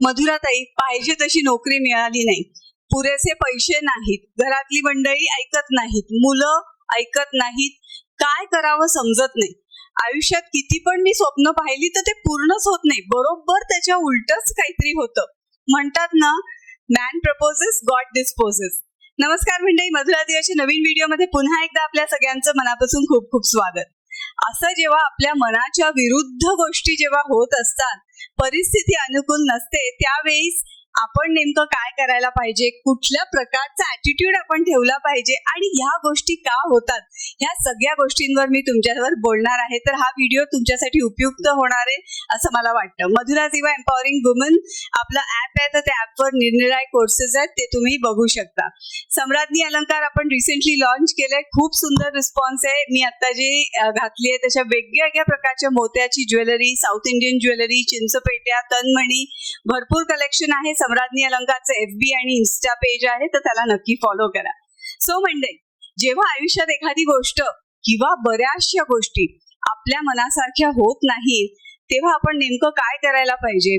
मधुराताई पाहिजे तशी नोकरी मिळाली नाही. पुरेसे पैसे नाहीत. घरातली मंडळी ऐकत नाहीत. मुलं ऐकत नाहीत. काय करावं समजत नाही. आयुष्यात किती पण मी स्वप्न पाहिली तर ते पूर्णच होत नाही. बरोबर त्याच्या उलटच काहीतरी होतं. म्हणतात ना मॅन प्रपोजेस गॉड डिस्पोजेस नमस्कार मंडळी मधुरा दिवाच्या नवीन व्हिडिओमध्ये पुन्हा एकदा आपल्या सगळ्यांचं मनापासून खूप खूप स्वागत. असं जेव्हा आपल्या मनाच्या विरुद्ध गोष्टी जेव्हा होत असतात परिस्थिती अनुकूल नसते त्यावेळेस आपण नेमकं काय करायला पाहिजे? कुठल्या प्रकारचा ऍटिट्यूड आपण ठेवला पाहिजे? आणि ह्या गोष्टी का होतात? ह्या सगळ्या गोष्टींवर मी तुमच्यावर बोलणार आहे. तर हा व्हिडिओ तुमच्यासाठी उपयुक्त होणार आहे असं मला वाटतं. मधुरा दिवा एम्पॉवरिंग वुमन आपलं ऍप आहे तर त्या ऍपवर निरनिराळे कोर्सेस आहेत ते तुम्ही बघू शकता. सम्राज्ञी अलंकार आपण रिसेंटली लॉन्च केलंय. खूप सुंदर रिस्पॉन्स आहे. मी आता जी घातली आहे त्याच्या वेगवेगळ्या प्रकारच्या मोत्याची ज्वेलरी साऊथ इंडियन ज्वेलरी चिंचपेट्या तनमणी भरपूर कलेक्शन आहे. सम्राज्ञी अलंकारचं एफ बी आणि इन्स्टा पेज आहे तर त्याला नक्की फॉलो करा. सो म्हणजे जेव्हा आयुष्यात एखादी गोष्ट किंवा बऱ्याचशा गोष्टी आपल्या मनासारख्या होत नाहीत तेव्हा आपण नेमकं काय करायला पाहिजे?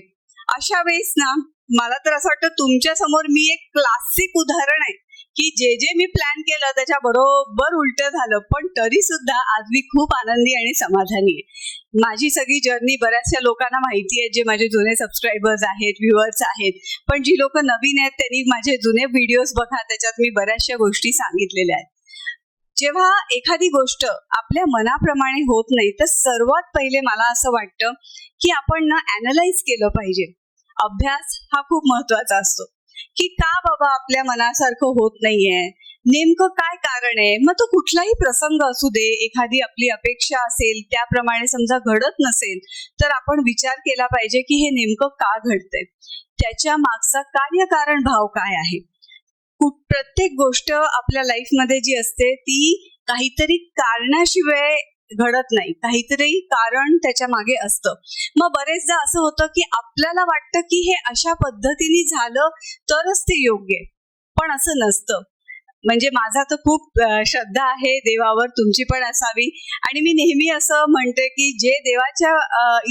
अशा वेळेस ना मला तर असं वाटतं तुमच्यासमोर मी एक क्लासिक उदाहरण आहे. की जे जे मी प्लॅन केलं त्याच्या बरोबर उलट झालं. पण तरी सुद्धा आज मी खूप आनंदी आणि समाधानी आहे. माझी सगळी जर्नी बऱ्याचशा लोकांना माहिती आहे जे माझे जुने सबस्क्रायबर्स आहेत व्ह्युअर्स आहेत. पण जी लोक नवीन आहेत त्यांनी माझे जुने व्हिडिओज बघा त्याच्यात मी बऱ्याचशा गोष्टी सांगितलेल्या आहेत. जेव्हा एखादी गोष्ट आपल्या मनाप्रमाणे होत नाही तर सर्वात पहिले मला असं वाटतं की आपण ना अनालाइज केलं पाहिजे. अभ्यास हा खूप महत्त्वाचा असतो. की का बाबा आपल्या मनासारखं होत नाहीये? नेमकं काय कारण आहे? मग तो कुठलाही प्रसंग असू दे एखादी आपली अपेक्षा असेल त्याप्रमाणे समजा घडत नसेल तर आपण विचार केला पाहिजे की हे नेमकं का घडतंय? त्याच्या मागचा कार्यकारण भाव काय आहे? प्रत्येक गोष्ट आपल्या लाईफमध्ये जी असते ती काहीतरी कारणाशिवाय घडत नाही. काहीतरी कारण त्याच्यामागे असतं. मग बरेचदा असं होतं की आपल्याला वाटतं की हे अशा पद्धतीने झालं तरच ते योग्य आहे. पण असं नसतं. म्हणजे माझा तर खूप श्रद्धा आहे देवावर तुमची पण असावी. आणि मी नेहमी असं म्हणते की जे देवाच्या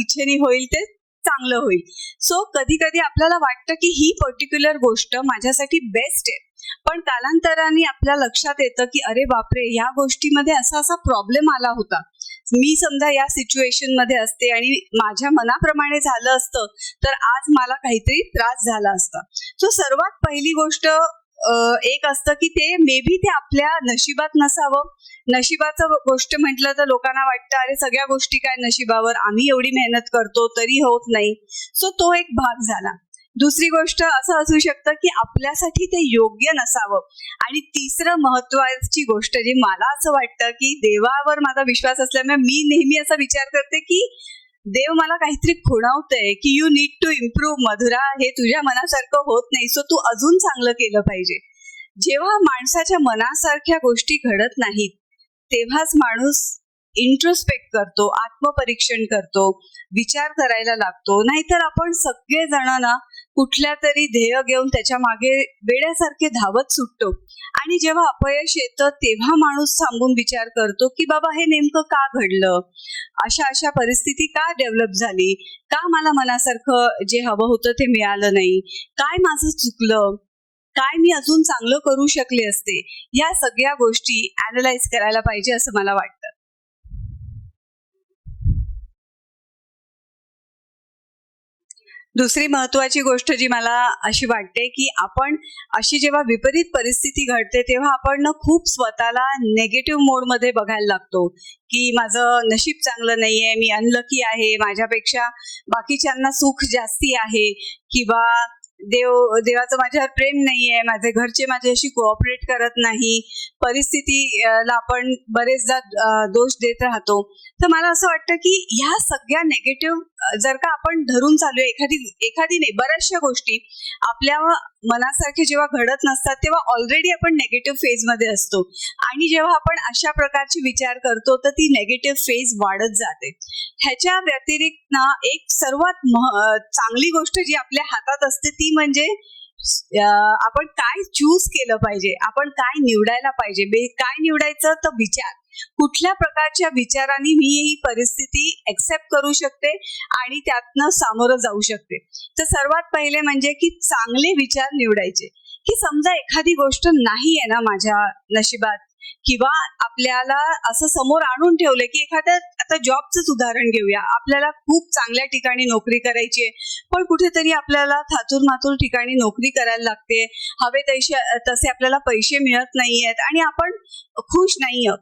इच्छेने होईल ते चांगलं होईल. सो कधी कधी आपल्याला वाटतं की ही पर्टिक्युलर गोष्ट माझ्यासाठी बेस्ट आहे. पण कालांतराने आपल्या लक्षात येतं की अरे बापरे या गोष्टीमध्ये असा असा प्रॉब्लेम आला होता. मी समजा या सिच्युएशनमध्ये असते आणि माझ्या मनाप्रमाणे झालं असतं तर आज मला काहीतरी त्रास झाला असता. सो सर्वात पहिली गोष्ट एक असतं की ते मे बी ते आपल्या नशिबात नसावं. नशिबाचं गोष्ट म्हटलं तर लोकांना वाटतं अरे सगळ्या गोष्टी काय नशिबावर? आम्ही एवढी मेहनत करतो तरी होत नाही. सो तो एक भाग झाला. दुसरी गोष्ट असं असू शकतं की आपल्यासाठी ते योग्य नसावं. आणि तिसरं महत्वाची गोष्ट जी मला असं वाटतं की देवावर माझा विश्वास असल्यामुळे मी नेहमी असा विचार करते की देव मला काहीतरी खुणावतंय की you need to improve Madhura हे तुझ्या मनासारखं होत नाही. सो तू अजून चांगलं केलं पाहिजे. जेव्हा माणसाच्या मनासारख्या गोष्टी घडत नाहीत तेव्हाच माणूस इंट्रोस्पेक्ट करतो आत्मपरीक्षण करतो विचार करायला लागतो. नाहीतर आपण सगळे जण ना कुठल्या तरी ध्येय घेऊन त्याच्यामागे वेड्यासारखे धावत सुटतो. आणि जेव्हा अपयश येतं तेव्हा माणूस थांबून विचार करतो की बाबा हे नेमकं का घडलं? अशा अशा परिस्थिती का डेव्हलप झाली? का मला मनासारखं जे हवं होतं ते मिळालं नाही? काय माझं चुकलं? काय मी अजून चांगलं करू शकले असते? या सगळ्या गोष्टी अनालाइज करायला पाहिजे असं मला वाटतं. दुसरी महत्वाची गोष्ट जी मला अशी वाटते की आपण अशी जेव्हा विपरीत परिस्थिती घडते तेव्हा आपण ना खूप स्वतःला नेगेटिव्ह मोडमध्ये बघायला लागतो की माझं नशीब चांगलं नाहीये मी अनलकी आहे माझ्यापेक्षा बाकीच्यांना सुख जास्ती आहे किंवा देव देवाचं माझ्यावर प्रेम नाहीये माझे घरचे माझ्याशी कोऑपरेट करत नाही परिस्थितीला आपण बरेचदा दोष देत राहतो. तर मला असं वाटतं की ह्या सगळ्या नेगेटिव्ह जर का आपण धरून चालू एखादी एखादी नाही बऱ्याचशा गोष्टी आपल्या मनासारखे जेव्हा घडत नसतात तेव्हा ऑलरेडी आपण नेगेटिव्ह फेजमध्ये असतो. आणि जेव्हा आपण अशा प्रकारचे विचार करतो तर ती नेगेटिव्ह फेज वाढत जाते. ह्याच्या व्यतिरिक्त ना एक सर्वात चांगली गोष्ट जी आपल्या हातात असते ती म्हणजे आपण काय चूज केलं पाहिजे? आपण काय निवडायला पाहिजे? काय निवडायचं? तर विचार. कुठल्या प्रकारच्या विचारांनी मी ही परिस्थिती एक्सेप्ट करू शकते आणि त्यातनं सामोरं जाऊ शकते? तर सर्वात पहिले म्हणजे की चांगले विचार निवडायचे. की समजा एखादी गोष्ट नाही आहे ना माझ्या नशिबात किंवा आपल्याला असं समोर आणून ठेवलंय की एखाद्या आता जॉबचंच उदाहरण घेऊया. आपल्याला खूप चांगल्या ठिकाणी नोकरी करायची आहे पण कुठेतरी आपल्याला थातूर मातूर ठिकाणी नोकरी करायला लागते. हवे तसे तसे आपल्याला पैसे मिळत नाही आहेत आणि आपण खुश नाही आहोत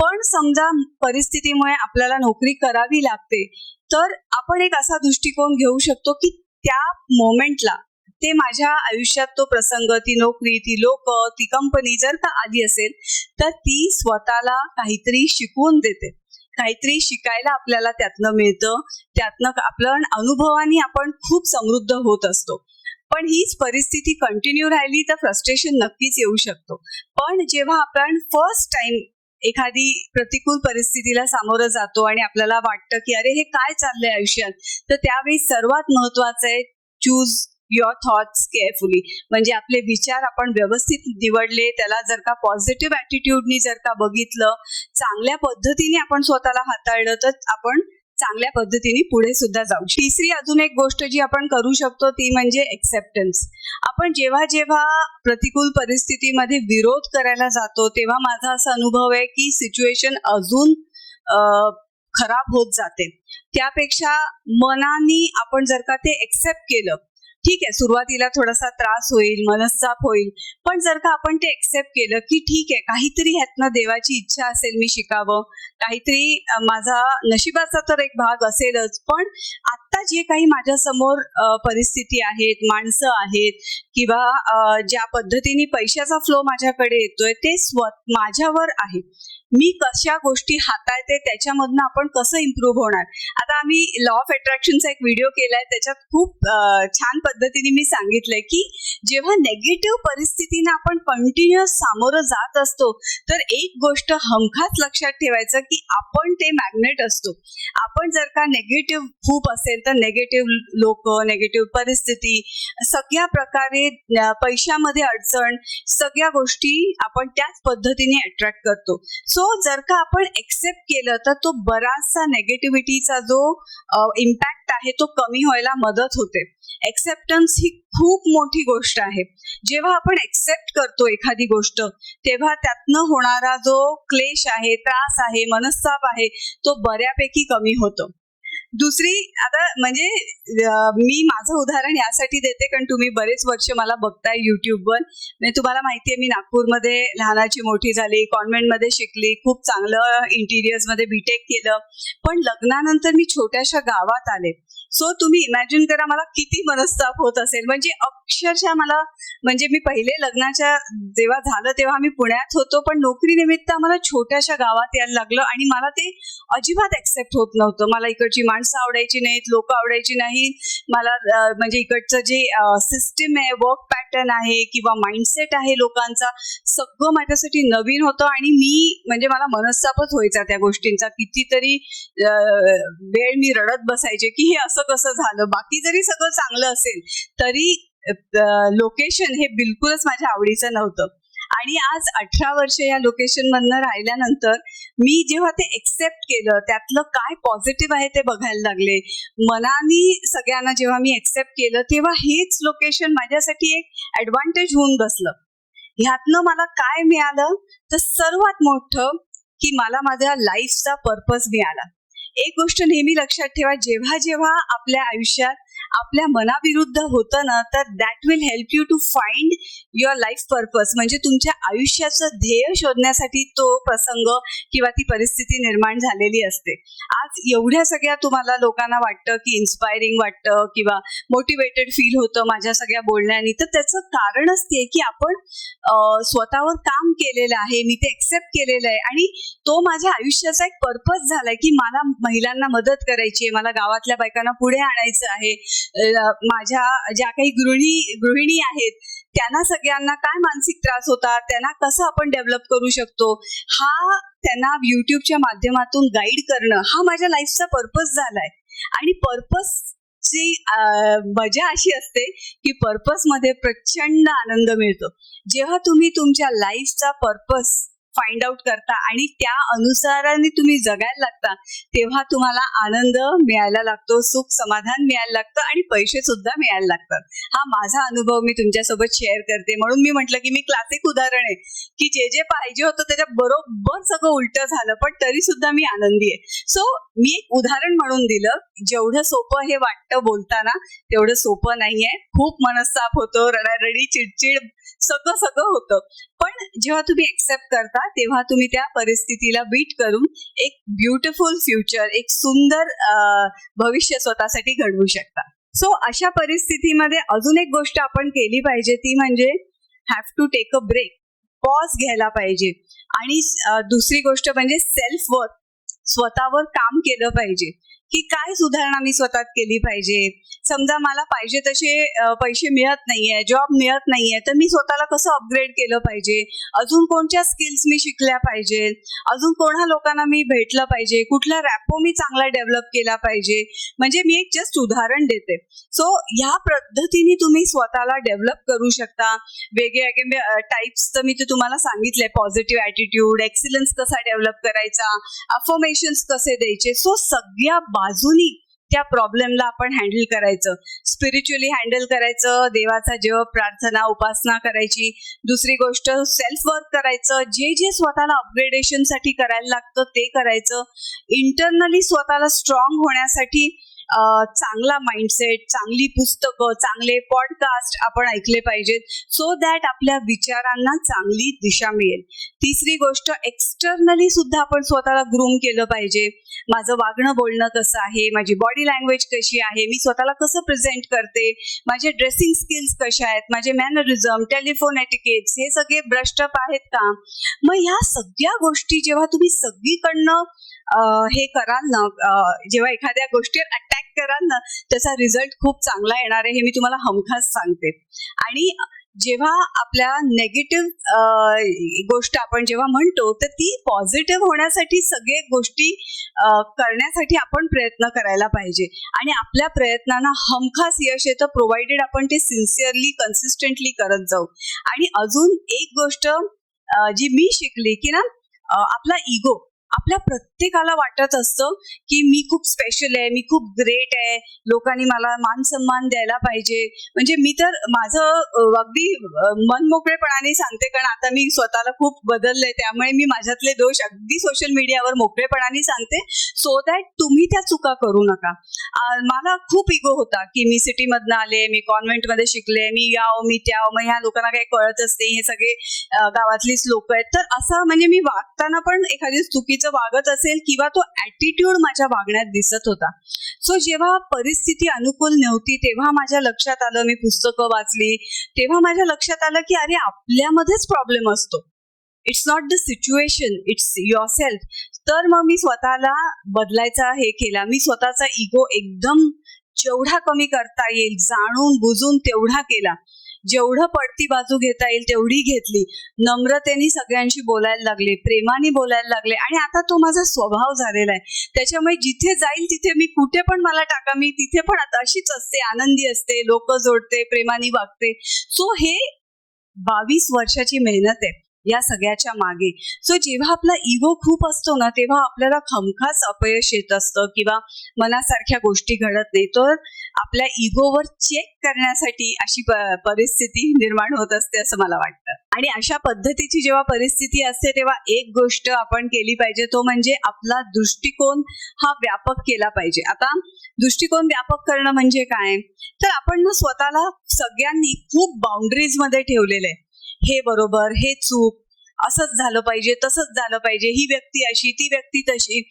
पण समजा परिस्थितीमुळे आपल्याला नोकरी करावी लागते तर आपण एक असा दृष्टिकोन घेऊ शकतो की त्या मोमेंटला ते माझ्या आयुष्यात तो प्रसंग ती नोकरी ती लोक ती कंपनी जर का आली असेल तर ती स्वतःला काहीतरी शिकवून देते. काहीतरी शिकायला आपल्याला त्यातनं मिळतं त्यातनं आपलं अनुभवानी आपण खूप समृद्ध होत असतो. पण हीच परिस्थिती कंटिन्यू राहिली तर फ्रस्ट्रेशन नक्कीच येऊ शकतो. पण जेव्हा आपण फर्स्ट टाइम एखादी प्रतिकूल परिस्थितीला सामोरं जातो आणि आपल्याला वाटतं की अरे हे काय चाललंय आयुष्यात? तर त्यावेळी सर्वात महत्वाचं आहे चूज युअर थॉट्स केअरफुली म्हणजे आपले विचार आपण व्यवस्थित निवडले त्याला जर का पॉझिटिव्ह ॲटिट्यूडनी जर का बघितलं चांगल्या पद्धतीने आपण स्वतःला हाताळलं तर आपण चांगल्या पद्धतीने पुढे सुद्धा जाऊ. तिसरी अजून एक गोष्ट जी आपण करू शकतो ती म्हणजे एक्सेप्टन्स आपण जेव्हा जेव्हा प्रतिकूल परिस्थितीमध्ये विरोध करायला जातो तेव्हा माझा असा अनुभव आहे की सिच्युएशन अजून खराब होत जाते. त्यापेक्षा मनाने आपण जर का ते एक्सेप्ट केलं ठीक आहे सुरुवातीला थोडासा त्रास होईल मनस्ताप होईल पण जर का आपण ते एक्सेप्ट केलं की ठीक आहे काहीतरी ह्यातनं देवाची इच्छा असेल मी शिकावं काहीतरी माझा नशिबाचा तर एक भाग असेलच पण आत्ता जे काही माझ्यासमोर परिस्थिती आहेत माणसं आहेत किंवा ज्या पद्धतीने पैशाचा फ्लो माझ्याकडे येतोय ते स्व माझ्यावर आहे. मी कशा गोष्टी हाताळते त्याच्यामधनं आपण कसं इम्प्रूव्ह होणार? आता आम्ही लॉ ऑफ अट्रॅक्शनचा एक व्हिडिओ केलाय त्याच्यात खूप छान पद्धतीने मी सांगितलंय की जेव्हा नेगेटिव्ह परिस्थितीनं आपण कंटिन्युअस सामोरं जात असतो तर एक गोष्ट हमखास लक्षात ठेवायचं की आपण ते मॅग्नेट असतो. आपण जर का नेगेटिव्ह खूप असेल तर नेगेटिव्ह लोक नेगेटिव्ह परिस्थिती सगळ्या प्रकारे पैशामध्ये अडचण सगळ्या गोष्टी आपण त्याच पद्धतीने अट्रॅक्ट करतो. सो जर का आपण एक्सेप्ट केलं तर तो बराचसा नेगेटिव्हिटीचा जो इम्पॅक्ट आहे तो कमी व्हायला मदत होते. एक्सेप्टन्स ही खूप मोठी गोष्ट आहे. जेव्हा आपण एक्सेप्ट करतो एखादी गोष्ट तेव्हा त्यातनं होणारा जो क्लेश आहे त्रास आहे मनस्ताप आहे तो बऱ्यापैकी कमी होतो. दुसरी आता म्हणजे मी माझं उदाहरण यासाठी देते कारण तुम्ही बरेच वर्ष मला बघताय युट्यूबवर म्हणजे तुम्हाला माहितीये मी नागपूरमध्ये लहानाची मोठी झाली कॉन्व्हेंटमध्ये शिकली खूप चांगलं इंटिरियर्समध्ये बीटेक केलं. पण लग्नानंतर मी छोट्याशा गावात आले. सो तुम्ही इमॅजिन करा मला किती मनस्ताप होत असेल. म्हणजे अक्षरशः मला म्हणजे मी पहिले लग्नाच्या जेव्हा झालं तेव्हा मी पुण्यात होतो पण नोकरीनिमित्त आम्हाला छोट्याशा गावात यायला लागलं आणि मला ते अजिबात ऍक्सेप्ट होत नव्हतं. मला इकडची माणसं आवडायची नाहीत लोक आवडायची नाहीत. मला म्हणजे इकडचं जे सिस्टीम आहे वर्क पॅटर्न आहे किंवा माइंडसेट आहे लोकांचा सगळं माझ्यासाठी नवीन होतं आणि मी म्हणजे मला मनस्तापच व्हायचा त्या गोष्टींचा. कितीतरी वेळ मी रडत बसायचे की हे असं कसं झालं? बाकी जरी सगळं चांगलं असेल तरी लोकेशन हे बिलकुलच माझ्या आवडीचं नव्हतं. आणि आज अठरा वर्ष या लोकेशन मधनं राहिल्यानंतर मी जेव्हा ते एक्सेप्ट केलं त्यातलं काय पॉझिटिव्ह आहे ते बघायला लागले. मनाने सगळ्यांना जेव्हा मी एक्सेप्ट केलं तेव्हा हेच लोकेशन माझ्यासाठी एक ऍडव्हान्टेज होऊन बसलं. ह्यातनं मला काय मिळालं? तर सर्वात मोठं की मला माझ्या लाईफचा पर्पज मिळाला. एक गोष्ट नेहमी लक्षात ठेवा जेव्हा जेव्हा आपल्या आयुष्यात आपल्या मनाविरुद्ध होतं ना तर that will help you to find your life purpose म्हणजे तुमच्या आयुष्याचं ध्येय शोधण्यासाठी तो प्रसंग किंवा ती परिस्थिती निर्माण झालेली असते. आज एवढ्या सगळ्या तुम्हाला लोकांना वाटतं की इन्स्पायरिंग वाटतं किंवा मोटिवेटेड फील होतं माझ्या सगळ्या बोलण्यानी तर त्याचं कारणच ते की आपण स्वतःवर काम केलेलं आहे मी ते एक्सेप्ट केलेलं आहे आणि तो माझ्या आयुष्याचा एक पर्पज झालाय की मला महिलांना मदत करायची आहे मला गावातल्या बायकांना पुढे आणायचं आहे माझ्या ज्या काही गृहिणी गृहिणी आहेत त्यांना सगळ्यांना काय मानसिक त्रास होतात त्यांना कसं आपण डेव्हलप करू शकतो हा त्यांना युट्यूबच्या माध्यमातून गाईड करणं हा माझ्या लाईफचा पर्पज झालाय. आणि पर्पज ची मजा अशी असते की पर्पजमध्ये प्रचंड आनंद मिळतो. जेव्हा तुम्ही तुमच्या लाईफचा पर्पज फाइंड आउट करता आणि त्या अनुसाराने तुम्ही जगायला लागता तेव्हा तुम्हाला आनंद मिळायला लागतो सुख समाधान मिळायला लागतं आणि पैसे सुद्धा मिळायला लागतात. हा माझा अनुभव मी तुमच्यासोबत शेअर करते. म्हणून मी म्हटलं की मी क्लासिक उदाहरण आहे की जे जे पाहिजे होतं त्याच्या बरोबर सगळं उलट झालं पण तरी सुद्धा मी आनंदी आहे. सो मी एक उदाहरण म्हणून दिलं जेवढं सोपं हे वाटतं बोलताना तेवढं सोपं नाहीये. खूप मनस्ताप होतो रडारडी चिडचिड सगळं सगळं होतं. पण जेव्हा तुम्ही एक्सेप्ट करता तेव्हा तुम्ही त्या परिस्थितीला बीट करून एक ब्युटिफुल फ्युचर एक सुंदर भविष्य स्वतःसाठी घडवू शकता. सो अशा परिस्थितीमध्ये अजून एक गोष्ट आपण केली पाहिजे ती म्हणजे have to take a break pause घ्यायला पाहिजे. आणि दुसरी गोष्ट म्हणजे सेल्फ वर्क स्वतःवर काम केलं पाहिजे. की काय सुधारणा मी स्वतः केली पाहिजे? समजा मला पाहिजे तसे पैसे मिळत नाहीये जॉब मिळत नाहीये तर मी स्वतःला कसं अपग्रेड केलं पाहिजे? अजून कोणत्या स्किल्स मी शिकल्या पाहिजे अजून कोणा लोकांना मी भेटलं पाहिजे? कुठला रॅपो मी चांगला डेव्हलप केला पाहिजे? म्हणजे मी एक जस्ट उदाहरण देते. सो ह्या पद्धतीने तुम्ही स्वतःला डेव्हलप करू शकता. वेगळे टाइप्स तर मी ते तुम्हाला सांगितले. पॉझिटिव्ह ॲटिट्यूड एक्सिलन्स कसा डेव्हलप करायचा अफॉर्मेशन्स कसे द्यायचे? सो सगळ्या बाजूनी त्या प्रॉब्लेमला आपण हँडल करायचं. स्पिरिच्युअली हँडल करायचं देवाचा जप प्रार्थना उपासना करायची. दुसरी गोष्ट सेल्फ वर्क करायचं. जे जे स्वतःला अपग्रेडेशनसाठी करायला लागतं ते करायचं. इंटरनली स्वतःला स्ट्रॉंग होण्यासाठी चांगला माइंडसेट चांगली पुस्तकं चांगले पॉडकास्ट आपण ऐकले पाहिजेत. सो दॅट आपल्या विचारांना चांगली दिशा मिळेल. तिसरी गोष्ट एक्सटर्नली सुद्धा आपण स्वतःला ग्रूम केलं पाहिजे. माझं वागणं बोलणं कसं आहे माझी बॉडी लँग्वेज कशी आहे मी स्वतःला कसं प्रेझेंट करते माझे ड्रेसिंग स्किल्स कशा आहेत माझे मॅनरिझम टेलिफोन एटिकेट्स हे सगळे ब्रस्टअप आहेत का? मग ह्या सगळ्या गोष्टी जेव्हा तुम्ही सगळीकडनं हे कराल ना जेव्हा एखाद्या गोष्टीवर अटॅक कराल ना त्याचा रिझल्ट खूप चांगला येणार आहे हे मी तुम्हाला हमखास सांगते. आणि जेव्हा आपल्या नेगेटिव्ह गोष्ट आपण जेव्हा म्हणतो तर ती पॉझिटिव्ह होण्यासाठी सगळे गोष्टी करण्यासाठी आपण प्रयत्न करायला पाहिजे. आणि आपल्या प्रयत्नांना हमखास यश येतं प्रोव्हाइडेड आपण ते सिन्सिअरली कन्सिस्टंटली करत जाऊ. आणि अजून एक गोष्ट जी मी शिकली की ना आपला इगो आपल्या प्रत्येकाला वाटत असतं की मी खूप स्पेशल आहे मी खूप ग्रेट आहे लोकांनी मला मान सन्मान द्यायला पाहिजे. म्हणजे मी तर माझं अगदी मनमोकळेपणाने सांगते कारण आता मी स्वतःला खूप बदललंय त्यामुळे मी माझ्यातले दोष अगदी सोशल मीडियावर मोकळेपणाने सांगते. सो दॅट तुम्ही त्या चुका करू नका. मला खूप इगो होता की मी सिटीमधनं आले मी कॉन्व्हेंटमध्ये शिकले मी याव मी त्याव मग ह्या लोकांना काही कळतच नाही हे सगळे गावातलीच लोक आहेत. तर असं म्हणजे मी वागताना पण एखादी चुकीचं वागत असेल किंवा तो ॲटिट्यूड माझ्या वागण्यात दिसत होता. सो जेव्हा परिस्थिती अनुकूल नव्हती तेव्हा माझ्या लक्षात आलं मी पुस्तकं वाचली. तेव्हा माझ्या लक्षात आलं की अरे आपल्यामध्येच प्रॉब्लेम असतो. It's not the situation it's your self तर मग मी स्वतःला बदलायचा हे केला. मी स्वतःचा इगो एकदम जेवढा कमी करता येईल जाणून बुजून तेवढा केला. जेवढं पडती बाजू घेता येईल तेवढी घेतली. नम्रतेने सगळ्यांशी बोलायला लागले प्रेमाने बोलायला लागले आणि आता तो माझा स्वभाव झालेला आहे. त्याच्यामुळे जिथे जाईल तिथे मी कुठे पण मला टाका मी तिथे पण आता अशीच असते आनंदी असते लोक जोडते प्रेमाने वागते. सो हे बावीस वर्षाची मेहनत आहे. या सगळ्याच्या मागे. सो जेव्हा आपला इगो खूप असतो ना तेव्हा आपल्याला खमखास अपयश येत असतं किंवा मनासारख्या गोष्टी घडत नाही. तर आपल्या इगोवर चेक करण्यासाठी अशी परिस्थिती निर्माण होत असते असं मला वाटतं. आणि अशा पद्धतीची जेव्हा परिस्थिती असते तेव्हा एक गोष्ट आपण केली पाहिजे तो म्हणजे आपला दृष्टिकोन हा व्यापक केला पाहिजे. आता दृष्टिकोन व्यापक करणं म्हणजे काय? तर आपण ना स्वतःला सगळ्यांनी खूप बाउंड्रीजमध्ये ठेवलेलं. आहे हे बरोबर हे चूक असंच झालं पाहिजे तसंच झालं पाहिजे ही व्यक्ती अशी ती व्यक्ती तशी.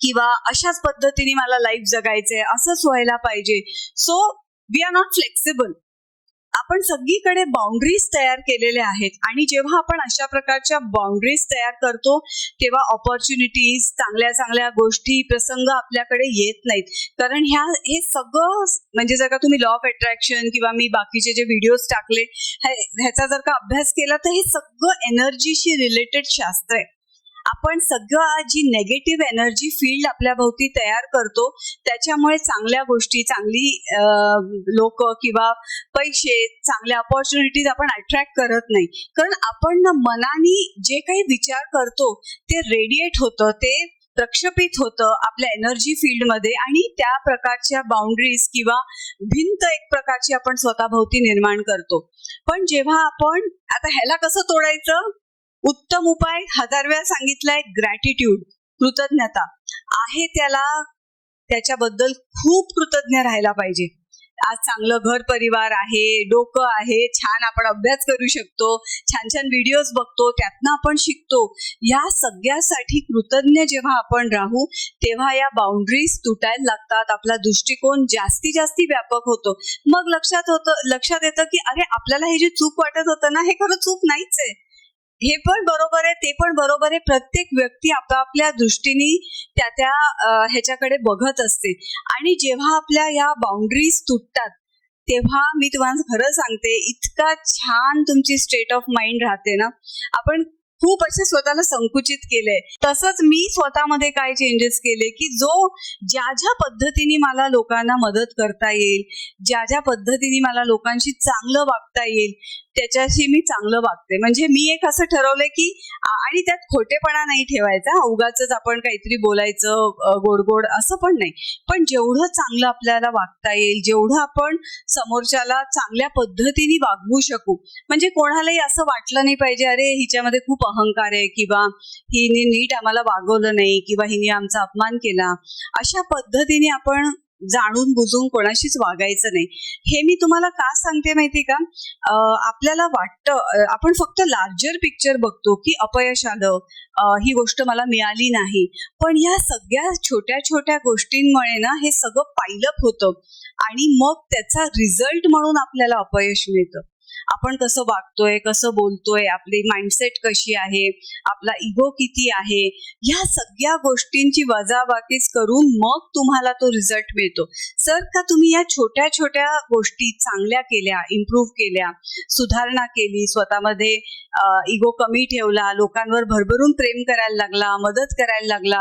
किंवा अशाच पद्धतीने मला लाईफ जगायचंय असंच व्हायला पाहिजे. So we are not flexible आपण सगळीकडे बाउंड्रीज तयार केलेल्या आहेत. आणि जेव्हा आपण अशा प्रकारच्या बाउंड्रीज तयार करतो तेव्हा ऑपॉर्च्युनिटीज चांगल्या चांगल्या गोष्टी प्रसंग आपल्याकडे येत नाहीत. कारण ह्या हे सगळं म्हणजे जर का तुम्ही लॉ ऑफ अट्रॅक्शन किंवा मी बाकीचे जे व्हिडिओज टाकले ह्याचा जर का अभ्यास केला तर हे सगळं एनर्जीशी रिलेटेड शास्त्र आहे. आपण सगळं जी नेगेटिव्ह एनर्जी फील्ड आपल्या भोवती तयार करतो त्याच्यामुळे चांगल्या गोष्टी चांगली लोक किंवा पैसे चांगल्या अपॉर्च्युनिटीज आपण अट्रॅक्ट करत नाही. कारण आपण ना मनाने जे काही विचार करतो ते रेडिएट होतं ते प्रक्षेपित होतं आपल्या एनर्जी फील्डमध्ये आणि त्या प्रकारच्या बाउंड्रीज किंवा भिंत एक प्रकारची आपण स्वतःभोवती निर्माण करतो. पण जेव्हा आपण आता ह्याला कसं तोडायचं? उत्तम उपाय हजार वेळा सांगितलाय ग्रॅटिट्यूड कृतज्ञता. आहे त्याला त्याच्याबद्दल खूप कृतज्ञ राहायला पाहिजे. आज चांगलं घर परिवार आहे डोकं आहे छान आपण अभ्यास करू शकतो छान छान व्हिडिओज बघतो त्यातनं आपण शिकतो. या सगळ्यासाठी कृतज्ञ जेव्हा आपण राहू तेव्हा या बाउंड्रीज तुटायला लागतात. आपला दृष्टिकोन जास्ती जास्ती व्यापक होतो. मग लक्षात होतं लक्षात येतं की अरे आपल्याला हे जे चूक वाटत होतं ना हे खरं चूक नाहीच आहे. हे पण बरोबर आहे ते पण बरोबर आहे. प्रत्येक व्यक्ती आपापल्या दृष्टीने त्या त्या ह्याच्याकडे बघत असते. आणि जेव्हा आपल्या या बाउंड्रीज तुटतात तेव्हा मी तुम्हाला खरं सांगते इतका छान तुमची स्टेट ऑफ माइंड राहते ना. आपण खूप असे स्वतःला संकुचित केलंय तसंच मी स्वतःमध्ये काय चेंजेस केले की जो ज्या ज्या पद्धतीने मला लोकांना मदत करता येईल ज्या ज्या पद्धतीने मला लोकांशी चांगलं वागता येईल त्याच्याशी मी चांगलं वागते. म्हणजे मी एक असं ठरवलंय की आणि त्यात खोटेपणा नाही ठेवायचा. उगाच आपण काहीतरी बोलायचं गोड गोड असं पण नाही. पण जेवढं चांगलं आपल्याला वागता येईल जेवढं आपण समोरच्याला चांगल्या पद्धतीने वागवू शकू. म्हणजे कोणालाही असं वाटलं नाही पाहिजे अरे हिच्यामध्ये खूप अहंकार आहे किंवा हिने नीट आम्हाला वागवलं नाही किंवा हिने आमचा अपमान केला अशा पद्धतीने आपण जाणून बुजून कोणाशीच वागायचं नाही. हे मी तुम्हाला का सांगते माहिती का? आपल्याला वाटतं आपण फक्त लार्जर पिक्चर बघतो की अपयश आलं ही गोष्ट मला मिळाली नाही. पण या सगळ्या छोट्या छोट्या गोष्टींमुळे ना हे सगळं पायलप होतं आणि मग त्याचा रिझल्ट म्हणून आपल्याला अपयश मिळतं. आपण कसं वागतोय कसं बोलतोय आपली माइंडसेट कशी आहे आपला इगो किती आहे ह्या सगळ्या गोष्टींची वजाबाकीच करून मग तुम्हाला तो रिझल्ट मिळतो. सर का तुम्ही या छोट्या छोट्या गोष्टी चांगल्या केल्या इम्प्रूव्ह केल्या सुधारणा केली स्वतःमध्ये इगो कमी ठेवला लोकांवर भरभरून प्रेम करायला लागला मदत करायला लागला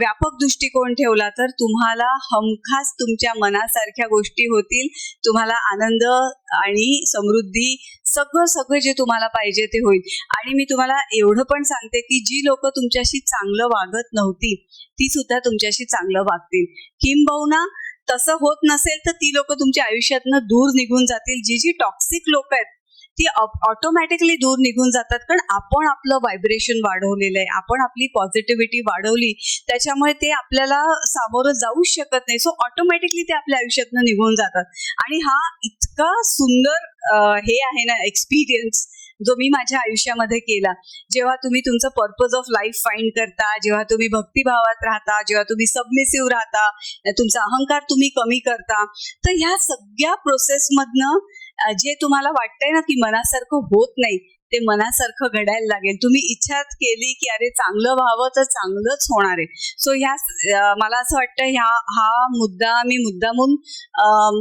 व्यापक दृष्टिकोन ठेवला तर तुम्हाला हमखास तुमच्या मनासारख्या गोष्टी होतील तुम्हाला आनंद आणि समृद्धी सगळं सगळं जे तुम्हाला पाहिजे ते होईल. आणि मी तुम्हाला एवढं पण सांगते की जी लोक तुमच्याशी चांगलं वागत नव्हती ती सुद्धा तुमच्याशी चांगलं वागतील. किंबहुना तसं होत नसेल तर ती लोक तुमच्या आयुष्यातनं दूर निघून जातील. जी जी टॉक्सिक लोक आहेत ती ऑटोमॅटिकली दूर निघून जातात. कारण आपण आपलं व्हायब्रेशन वाढवलेलं आहे. आपण आपली पॉझिटिव्हिटी वाढवली त्याच्यामुळे ते आपल्याला सामोरं जाऊच शकत नाही. सो ऑटोमॅटिकली ते आपल्या आयुष्यातनं निघून जातात. आणि हा इतका सुंदर हे आहे ना एक्सपिरियन्स जो मी माझ्या आयुष्यामध्ये केला. जेव्हा तुम्ही तुमचं पर्पज ऑफ लाईफ फाईंड करता जेव्हा तुम्ही भक्तिभावात राहता जेव्हा तुम्ही सबमिसिव्ह राहता तुमचा अहंकार तुम्ही कमी करता तर ह्या सगळ्या प्रोसेसमधनं जे तुम्हाला वाटतंय ना की मनासारखं होत नाही ते मनासारखं घडायला लागेल. तुम्ही इच्छाच केली की अरे चांगलं व्हावं तर चांगलंच होणार आहे. सो ह्या मला असं वाटतं ह्या हा मुद्दा मी मुद्दामून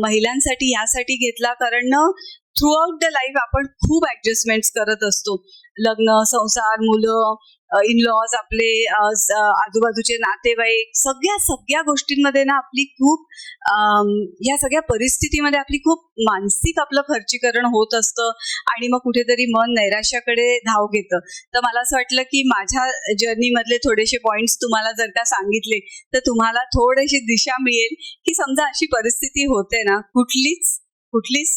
महिलांसाठी ह्यासाठी घेतला. कारण throughout throughout the life आपण खूप ऍडजस्टमेंट्स करत असतो. लग्न संसार मुलं इन लॉज आपले आजूबाजूचे नातेवाईक सगळ्या सगळ्या गोष्टींमध्ये ना आपली खूप या सगळ्या परिस्थितीमध्ये आपली खूप मानसिक आपलं खर्चीकरण होत असतं आणि मग कुठेतरी मन नैराश्याकडे धाव घेतं. तर मला असं वाटलं की माझ्या जर्नीमधले थोडेसे पॉइंट्स तुम्हाला जर का सांगितले तर तुम्हाला थोडीशी दिशा मिळेल की समजा अशी परिस्थिती होते ना कुठलीच कुठलीच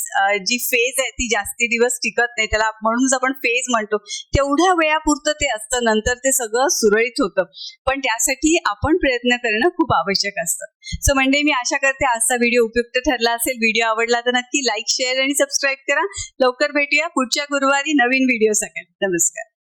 जी फेज आहे ती जास्ती दिवस टिकत नाही. त्याला म्हणूनच आपण फेज म्हणतो. तेवढ्या वेळापुरतं ते असतं नंतर ते सगळं सुरळीत होतं. पण त्यासाठी आपण प्रयत्न करणं खूप आवश्यक असतं. सो म्हणजे मी आशा करते आजचा व्हिडिओ उपयुक्त ठरला असेल. व्हिडिओ आवडला तर नक्की लाईक शेअर आणि सबस्क्राईब करा. लवकर भेटूया पुढच्या गुरुवारी नवीन व्हिडिओ सकाळी नमस्कार.